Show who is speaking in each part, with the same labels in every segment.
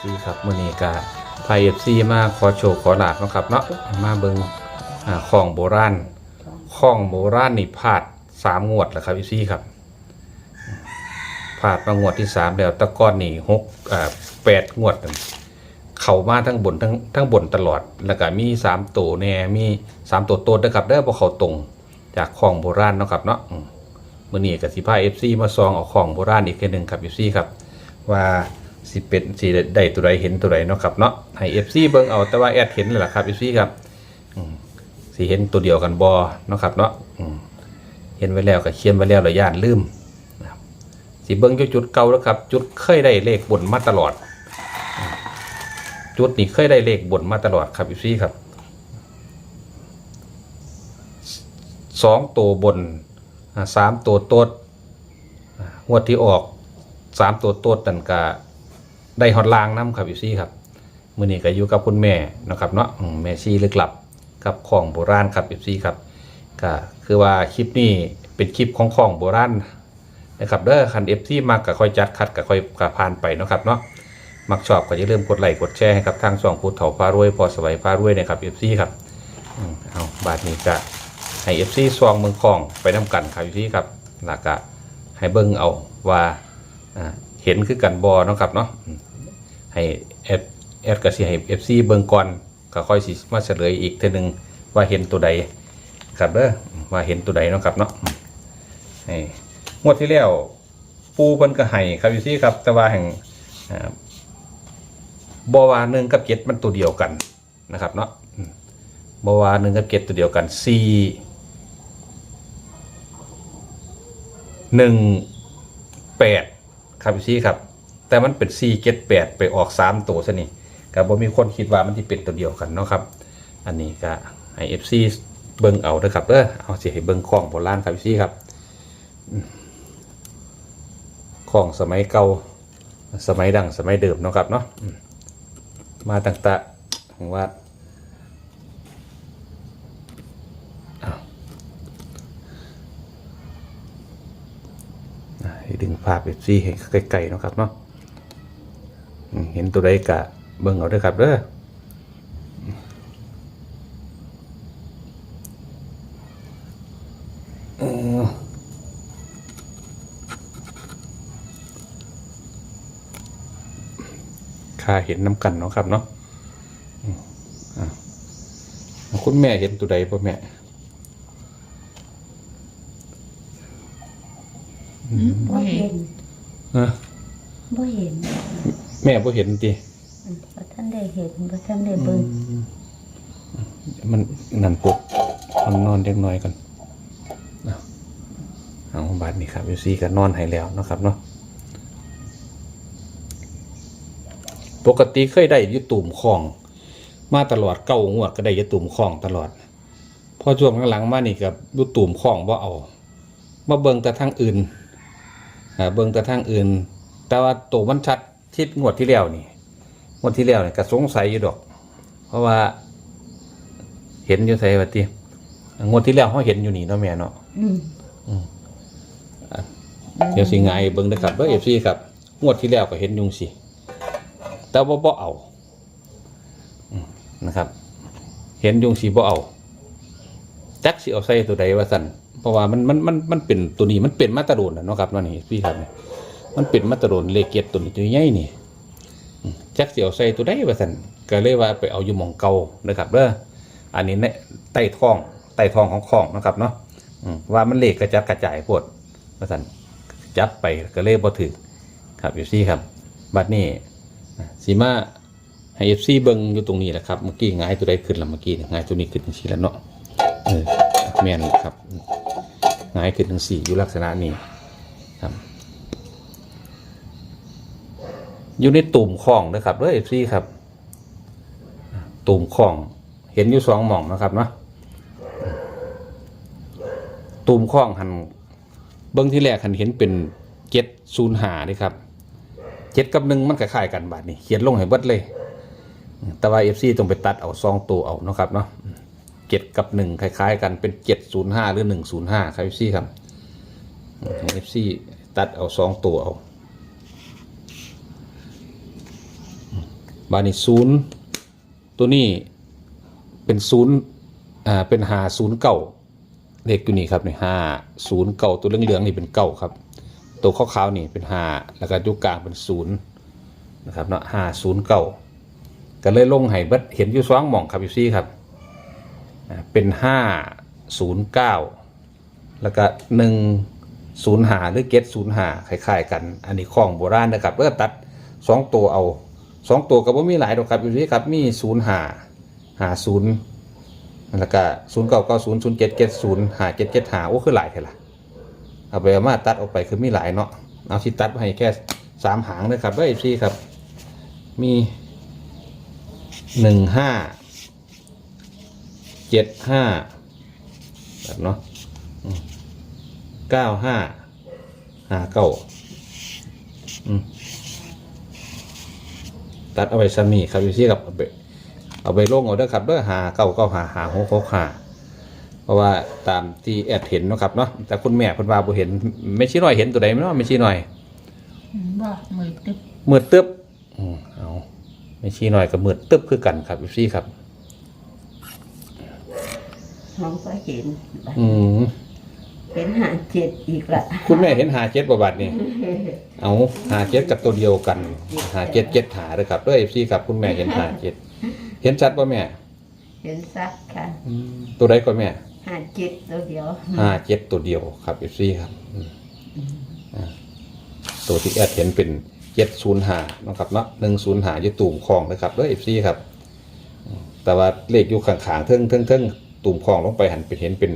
Speaker 1: ซีครับมื้อนี้ก็พา FC มาขอโชว์ขอหลาบเนะครับเนาะมาเบิงอ่าของโบราณของโบราณนี่พลาดสามงวดแล้วครับ FC ครับพลาดมางวดที่สามแล้วตะก้อนนี่หกอ่าแปดงวดนั่นเข้ามาทั้งบนทั้งทั้งบนตลอด แล้วก็มีสามตัวแน่มีสามตัวโตดนะครับเด้พอเขาตรงจากของโบราณเนาะครับเนาะอืมมื้อนี้ก็สิพา FC มาซองเอาของโบราณอีกเทื่หนึ่งครับ FC ครับว่า สิเป็นสิได้ตัวใดเห็นตัวใดเนาะครับเนาะให้ FC เบิ่งเอาแต่ว่าแอดเห็นแล้วล่ะครับ FC ครับสิเห็นตัวเดียวกันบ่เนาะครับเนาะเห็นไว้แล้วก็เขียนไว้แล้วแล้วย่านลืมนะครับสิเบิ่งจุดเก่าแล้วครับ จุดเคยได้เลขบนมาตลอด จุดนี้เคยได้เลขบนมาตลอดครับ FC ครับสองตัวบนอ่าสามตัวตดอ่างวดที่ออกสามตัวตัวตันกา ได้ฮอตลางน้ำครับอยู่ซี่ครับมือนี้ก็อยู่กับคุณแม่นะครับเนาะแม่ชีลึกลับกับของโบราณครับอยู่ซี่ครับก็คือว่าคลิปนี้เป็นคลิปของของโบราณนะครับเด้อคันเอฟซีมากก็ค่อยจัดคัดก็ค่อยกผ่านไปเนาะครับเนาะมักชอบก็อย่าลืมกดไลค์กดแชร์ให้กับทางช่องพูดเถาพารวย พอสวัยพารวยนะครับเอฟซีครับเอาบาทนี้ก็ให้เอฟซีซองเมืองคลองไปน้กันครับอยู่ซี่ครับแล้วก็ให้เบิ่งเอาว่าเห็นคือกันบอเนาะครับเนาะ ให้แอดแอดก็สิให้ FC เบิ่งก่อนก็ค่อยสิมาเฉลยอีกเทีนึงว่าเห็นตัวใดครับเด้อว่าเห็นตัวใดเนาะครับเนาะให้งวดที่แล้วปูเพิ่นก็ให้ครับอยู่ที่ครับ แต่ว่าแห่งบวาหนึ่งกับเจ็ดมันตัวเดียวกันนะครับเนาะบวาหนึ่งกับเจ็ดตัวเดียวกันสี่หนึ่งแปดครับพี่ครับ แต่มันเป็น4 7 8ไปออก3ตัวซะนี่ก็บ่มีคนคิดว่ามันที่เป็นตัวเดียวกันเนาะครับ อันนี้ก็ให้ FC เบิ่งเอาเด้อครับเด้อเอาสิให้เบิ่งของโบราณครับพี่ครับอืมของสมัยเก่าสมัยดังสมัยเดิมเนาะครับเนาะมาต่างๆถึงว่าอ้าวอ่าดึงภาพเอฟซีให้ไกลๆเนาะครับเนาะ เห็นตัวใดกะเบิ่งเอาเด้วยครับเด้อเออค่าเห็นน้ำกันเนาะครับเนาะอืมอะคุณแม่เห็นตัวใดป่ะแม่
Speaker 2: บ่เห็น
Speaker 1: ฮะ
Speaker 2: บ่เห็น
Speaker 1: แม่บ่เห็นติ
Speaker 2: บ่ท่านได้เห็นบ่ท่านได้เบิ่ง
Speaker 1: มันนั่นปุ๊บมันนอนเล็กน้อยกันเอาเอาบาดนี้ครับยูซี่ก็นอนให้แล้วเนาะครับเนาะปกติเคยได้อยุตุ่มของ มาตลอดเก้างวดก็ได้อยุตุ่มของตลอดพอช่วงหลังๆมานี่กับยุตุ่มของว่าเอามาเบิ่งแต่ทางอื่นอ่าเบิ่งแต่ทางอื่น แต่ว่าตัวมันชัด ทิศงวดที่แล้วนี่งวดที่แล้วนี่ก็สงสัยอยู่ดอก เพราะว่า เห็นอยู่ไสวัติงวดที่แล้วเขาเห็นอยู่นี่เนาะแม่เนาะ
Speaker 2: อืม
Speaker 1: เดี๋ยวสิไงายเบิ่งนะครับเด้อ FC ครับงวดที่แล้วก็เห็นอยุงสิแต่ว่าบ่เอาอืมนะครับ เห็นอยุงสิบ่เอาจักสิเอาใส่ตัวใดว่าซั่นเพราะว่ามันมันมันมันเป็นตัวนี้มันเป็นมาตรฐานน่ะเนาะครับเนาะนี่พี่ครับเนี่ย มันเป็นมาตรฐานเลเกียตตัวนี้ตัวใหญ่นี่จักสิเอาใส่ตัวใดว่าซั่นก็เลยว่าไปเอาอยู่หม่องเก่านะครับเด้ออันนี้เนี่ยใต้ท้องใต้ท้องของของนะครับเนาะว่ามันเลขกระจัดกระจายโพดว่าซั่นจับไปก็เลยบ่ถึกครับเอฟซีครับบัดนี้สีมาให้เอฟซีเบิงอยู่ตรงนี้แหละครับเมื่อกี้หงายตัวใดขึ้นแล้วเมื่อกี้เนี่ยหงายตัวนี้ขึ้นจังซี่แล้วเนาะเออแม่นครับหงายขึ้นจังซี่อยู่ลักษณะนี้ครับ อยู่ในตุ่มของนะครับเด้อเอฟซีครับ ตุ่มของ เห็นอยู่สองหม่องนะครับเนาะตุ่มของหันเบิ้องที่แรกหันเห็นเป็นเจ็ดศูนย์หานี่ครับเจ็ดกับหนึ่งมันคล้ายๆกันบาทนี่เขียนลงให้เบิดเลย แต่ว่าเอฟซีต้องไปตัดเอาซองตัวเอาเนาะครับเนาะเจ็ดกับหนึ่งคล้าย ๆ กันเป็นเจ็ดศูนย์ห้าหรือหนึ่งศูนย์ห้าครับเอฟซีครับเอฟซีตัดเอาซองตัวเอา บานี้ศูนย์ตัวนี้เป็นศูนย์อ่าเป็นหาศูนย์เก่าเลขอยู่นี่ครับนี่ห้าศูนย์เก่าตัวเหลืองๆนี่เป็นเก่าครับ ตัวขาวๆนี่เป็นห้าแล้วก็ยุกกลางเป็นศูนย์นะครับเนาะห้าศูนย์เก่าก็เลยลงให้เบิดเห็นอยู่สองหม่องครับพี่ซี่ครับเป็นห้าศูนย์เก้าแล้วก็หนึ่งศูนย์หาหรือเกตศูนย์หาคล้ายๆกัน อันนี้ของโบราณนะครับเออตัดสองตัวเอา สองตัวก็บ่มีหลายดอกครับพี่ซี่ครับมีศูนย์หาหาศูนย์แล้วก็ศูนย์เก้าเก้าศูนย์ศูนย์เจ็ดเจ็ดศูนย์หาเจ็ดเจ็ดหาโอ้คือหลายเท่าไหร่เอาไปมาตัดออกไปคือมีหลายเนาะเอาที่ตัดไว้ให้แค่สามหางเลยครับเอ้ยพี่ครับ มีหนึ่งห้าเจ็ดห้าแบบเนาะเก้าห้าหาเก้าอืม ตัดเอาไปซัมนี่ครับพี่ครับเอาไปเอาไปลงเอาเด้อครับเด้อหาเก้าเก้าหาหาหกหกหาเพราะว่าตามที่แอดเห็นเนาะครับเนาะแต่คุณแม่คุณว่าบ่เห็นไม่ชี้หน่อยเห็นตัวใดไหมเนาะไม่ชี้หน่อย
Speaker 2: บ่มือตึบ
Speaker 1: มืดตึ๊บอืมเอาไม่ชี้หน่อยกับมืดตึ๊บคือกันครับพี่ครับ
Speaker 2: น้องก็เห็น
Speaker 1: อืม
Speaker 2: เห็นหาเจ็ดอีกละ
Speaker 1: คุณแม่เห็นหาเจ็ดประบัตินี่เอาหาเจ็ดกับตัวเดียวกันหาเจ็ดเจ็ดหาเลยครับด้วยพี่ครับคุณแม่เห็นหาเจ็ดเห็นชัดป่ะแม่
Speaker 2: เห็นซักค่ะ
Speaker 1: อืมตัวใดก็แม่
Speaker 2: หาเจ็ดตัวเดียว
Speaker 1: ห้าเจ็ดตัวเดียวครับเอฟซีครับอืมอ่าตัวที่แอดเห็นเป็นเจ็ดศูนย์หานะครับเนาะหนึ่งศูนย์หาอยู่ตุ่มคลองนะครับด้วยเอฟซีครับอืมแต่ว่าเลขอยู่ข้างๆเทิงเทิงเทิงตุ่มคลองลงไปหันเป็นเห็นเป็น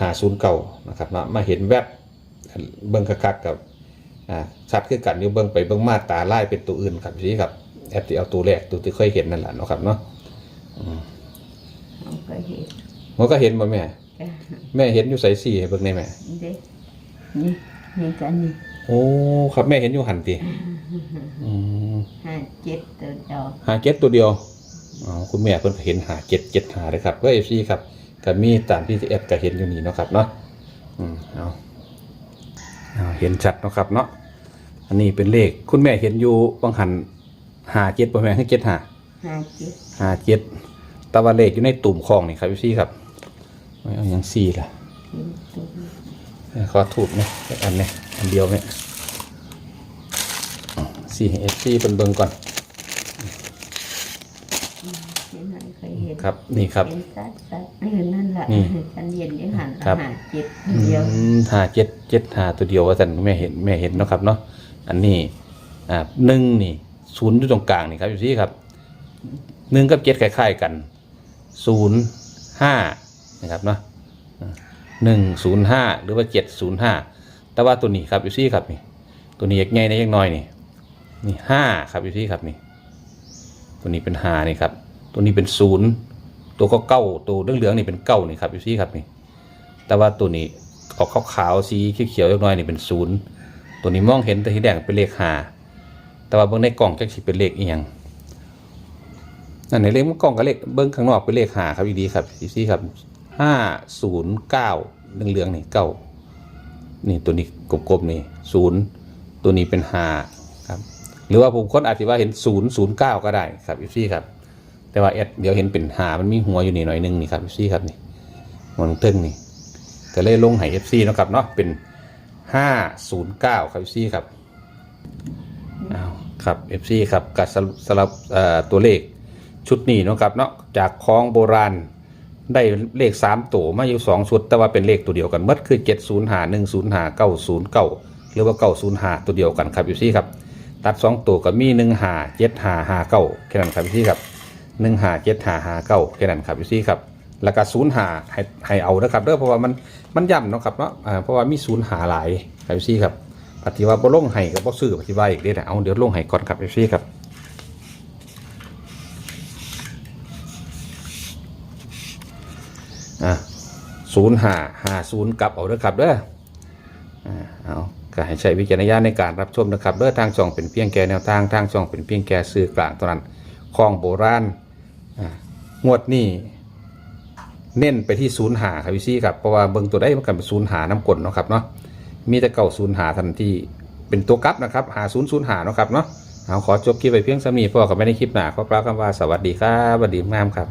Speaker 1: หาศูนย์เก่านะครับเนาะมาเห็นแวบเบิ้งคักๆกับอ่าชัดขึ้นกันอยู่เบิ้งไปเบิ้งมาตาไล่เป็นตัวอื่นครับพี่ครับแอดที่เอาตัวแรกตัวที่เคยเห็นนั่นแหละเนาะครับเนาะ
Speaker 2: น้องก็เห็น
Speaker 1: มันก็เห็นบ่แม่
Speaker 2: จ้ะ
Speaker 1: แม่เห็นอยู่ใส่สี่ให้เบิ้งได้แม่
Speaker 2: เด็กนี่นี่กันนี่
Speaker 1: โอ้ครับแม่เห็นอยู่หันตีอืม
Speaker 2: หาเจ็ดตัวเดียว
Speaker 1: หาเจ็ดตัวเดียวอ๋อคุณแม่เพิ่นเห็นหาเจ็ดเจ็ดหาเลยครับก็เอฟซีครับ ก็มีตามที่เอฟก็เห็นอยู่นี่เนาะครับเนาะอืมเอาเอาเห็นชัดเนาะครับเนาะอันนี้เป็นเลขคุณแม่เห็นอยู่บางหันหาเจ็ดป่ะแม่ให้เจ็ดหา
Speaker 2: หาเจ็ด
Speaker 1: หาเจ็ดแตะวันเลขอยู่ในตุ่มคลองนี่ครับเอฟซีครับไม่เอาอย่างสี่ล่ะ
Speaker 2: เห็นตัว
Speaker 1: ขอถูกไหมอันนี้อันเดียวไหมสี่เอฟซีเป็นเบิ่งก่อน
Speaker 2: เห็นไหนเคยเห็น
Speaker 1: ครับนี่ครับ
Speaker 2: เห็นซักซักเออนั่นแหละ
Speaker 1: นี่
Speaker 2: ฉันเห็นยังหัน
Speaker 1: ครับ
Speaker 2: หาเจ็ดตัวเดียว
Speaker 1: อืมหาเจ็ดเจ็ดหาตัวเดียวว่าสันแม่เห็นแม่เห็นเนาะครับเนาะอันนี้อ่าหนึ่งนี่ศูนย์อยู่ตรงกลางนี่ครับอยู่ที่ครับหนึ่งกับเจ็ดคล้ายๆกันศูนย์ห้านะครับเนาะหนึ่งศูนย์ห้าหรือว่าเจ็ดศูนย์ห้าแต่ว่าตัวนี้ครับอยู่ที่ครับนี่ตัวนี้ใหญ่ในยังน้อยนี่นี่ห้าครับอยู่ที่ครับนี่ตัวนี้เป็นห้านี่ครับ ตัวนี้เป็นศูนย์ ตัวก็เก้าตัวเหลืองๆนี่เป็นเก้านี่ครับอยู่ที่ครับนี่แต่ว่าตัวนี้ออกขาวๆสีเขียวๆเล็กน้อยนี่เป็นศูนย์ตัวนี้มองเห็นแต่ที่แดงเป็นเลขห้าแต่ว่าเบื้องในกล่องแจักสิเป็นเลขเอียงนั่นในเลขมันกล่องกับเลขเบื้องข้างนอกเป็นเลขห้าครับอีดีครับอีซี่ครับห้าศูนย์เก้าเหลืองๆนี่เก้านี่ตัวนี้กลมๆนี่ศูนย์ตัวนี้เป็นห้าครับ หรือว่าผมค้นอาจจะว่าเห็นศูนย์ศูนย์เก้าก็ได้ครับอีซี่ครับ แต่ว่าเอ็ดเดี๋ยวเห็นเป็นหามันมีหัวอยู่นี่หน่อยหนึงนี่ครับอีซี่ครับนี่หัวตรงเตึงนี่ก็เลยลงให้ FC เนะครับเนาะเป็น509ครับ FC ครับอ้าวครับ FC ครับกับสลับตัวเลขชุดนี้นะครับเนาะจากคลองโบราณได้เลข 3 ตัวมาอยู่2ชุด แต่ว่าเป็นเลขตัวเดียวกันหมดคือ 705 105 909 หรือว่า905ตัวเดียวกันครับ FC ครับ ตัด 2 ตัวก็มี15 7559แค่นั้นครับ FC ครับ 15 7559แค่นั้นครับ FC ครับแล้วก็ศูนย์หาให้ให้เอานะครับเด้อเพราะว่ามันมันย่ำเนาะครับเนาะอ่าเพราะว่ามีศูนย์หาหลายครับพี่ซีครับปฏิว่าบ่ลงให้กับบ่ซื้อปฏิว่าอีกเด้อนะเอาเดี๋ยวลงให้ก่อนครับพี่ซีครับอะศูนย์หาหาศูนย์กลับเอาเด้อครับเด้ออ่าเอาก็ให้ใช้วิจารณญาณในการรับชมนะครับเด้อทางช่องเป็นเพียงแก่แนวทางทางช่องเป็นเพียงแก่สื่อกลางเท่านั้นของโบราณ งวดนี้เน้นไปที่ศูนย์หาครับพี่ซี่ครับเพราะว่าเบิ่งตัวได้มันกันเป็นศูนย์หาน้ำกลเนาะครับเนาะมีแต่เก่าศูนย์หาทันที่เป็นตัวกับนะครับหาศูนย์ศูนย์หาเนาะครับเนาะเอาขอจบคลิปไปเพียงสามีพ่อกับไม่ได้คลิปหนาขอกล่าวคำว่าสวัสดีครับสวัสดีงามครับ